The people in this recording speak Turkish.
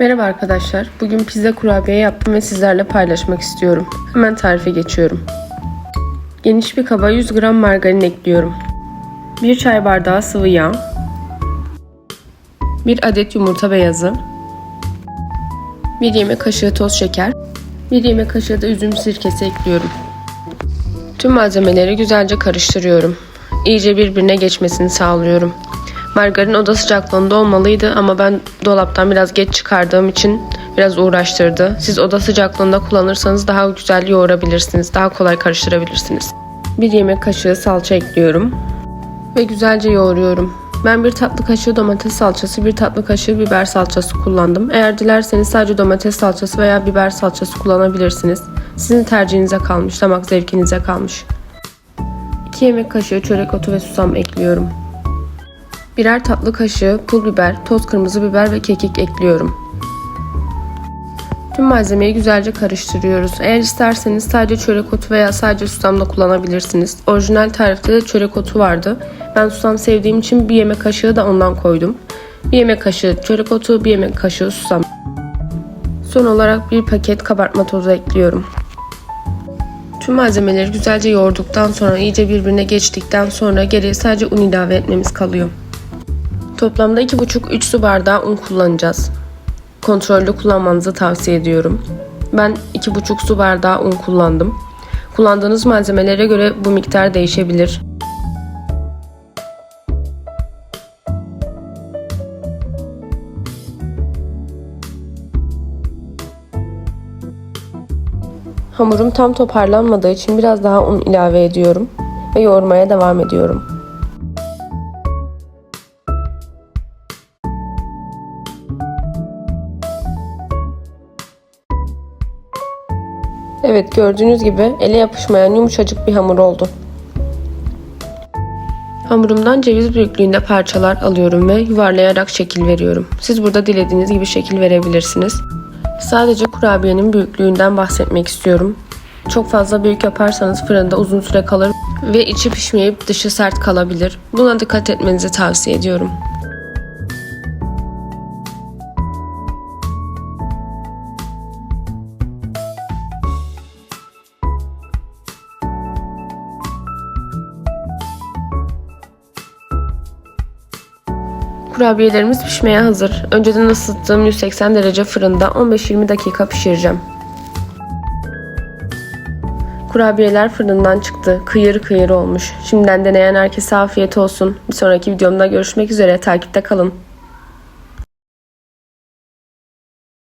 Merhaba arkadaşlar. Bugün pizza kurabiye yaptım ve sizlerle paylaşmak istiyorum. Hemen tarife geçiyorum. Geniş bir kaba 100 gram margarin ekliyorum. 1 çay bardağı sıvı yağ. 1 adet yumurta beyazı. 1 yemek kaşığı toz şeker. 1 yemek kaşığı da üzüm sirkesi ekliyorum. Tüm malzemeleri güzelce karıştırıyorum. İyice birbirine geçmesini sağlıyorum. Margarin oda sıcaklığında olmalıydı ama ben dolaptan biraz geç çıkardığım için biraz uğraştırdı. Siz oda sıcaklığında kullanırsanız daha güzel yoğurabilirsiniz, daha kolay karıştırabilirsiniz. Bir yemek kaşığı salça ekliyorum ve güzelce yoğuruyorum. Ben bir tatlı kaşığı domates salçası, bir tatlı kaşığı biber salçası kullandım. Eğer dilerseniz sadece domates salçası veya biber salçası kullanabilirsiniz. Sizin tercihinize kalmış, damak zevkinize kalmış. 2 yemek kaşığı çörek otu ve susam ekliyorum. Birer tatlı kaşığı pul biber, toz kırmızı biber ve kekik ekliyorum. Tüm malzemeyi güzelce karıştırıyoruz. Eğer isterseniz sadece çörek otu veya sadece susam da kullanabilirsiniz. Orijinal tarifte de çörek otu vardı. Ben susam sevdiğim için bir yemek kaşığı da ondan koydum. Bir yemek kaşığı çörek otu, bir yemek kaşığı susam. Son olarak bir paket kabartma tozu ekliyorum. Tüm malzemeleri güzelce yoğurduktan sonra iyice birbirine geçtikten sonra geriye sadece un ilave etmemiz kalıyor. Toplamda 2,5-3 su bardağı un kullanacağız. Kontrollü kullanmanızı tavsiye ediyorum. Ben 2,5 su bardağı un kullandım. Kullandığınız malzemelere göre bu miktar değişebilir. Hamurum tam toparlanmadığı için biraz daha un ilave ediyorum ve yoğurmaya devam ediyorum. Evet gördüğünüz gibi ele yapışmayan yumuşacık bir hamur oldu. Hamurumdan ceviz büyüklüğünde parçalar alıyorum ve yuvarlayarak şekil veriyorum. Siz burada dilediğiniz gibi şekil verebilirsiniz. Sadece kurabiyenin büyüklüğünden bahsetmek istiyorum. Çok fazla büyük yaparsanız fırında uzun süre kalır ve içi pişmeyip dışı sert kalabilir. Buna dikkat etmenizi tavsiye ediyorum. Kurabiyelerimiz pişmeye hazır. Önceden ısıttığım 180 derece fırında 15-20 dakika pişireceğim. Kurabiyeler fırından çıktı. Kıyır kıyır olmuş. Şimdiden deneyen herkese afiyet olsun. Bir sonraki videomda görüşmek üzere. Takipte kalın.